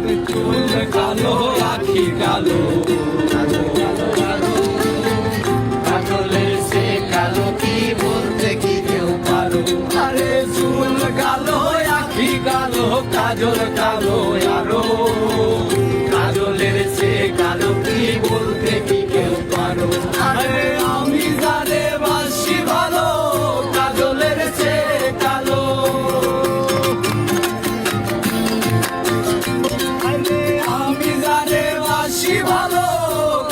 চুল কালো, আখি কালো। কাজলে সে কালো, কি বলতে কি কেউ পারো? আরে চুল কালো, আখি আরও। কাজলের সে কালো, কি বলতে কি কেউ পারো? আরে বাসি ভালো,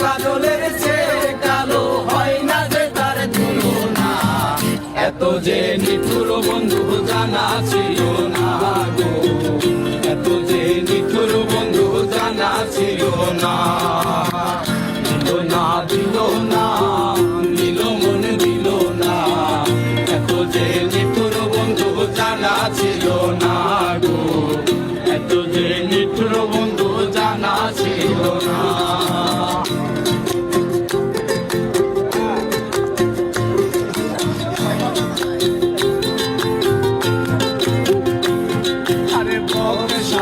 কাজলের চেয়ে কালো, হয় না যে তার তুলনা? এত যে নিঠুর বন্ধু জানা ছিল না গো। এত যে নিঠুর বন্ধু জানা ছিল না।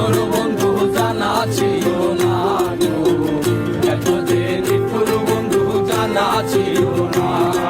নিঠুর বন্ধু জানা ছিল না। এত যে নিঠুর বন্ধু জানা ছিল না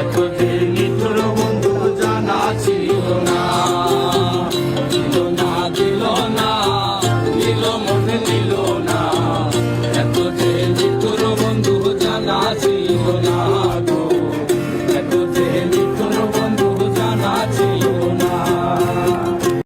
না গো এত যে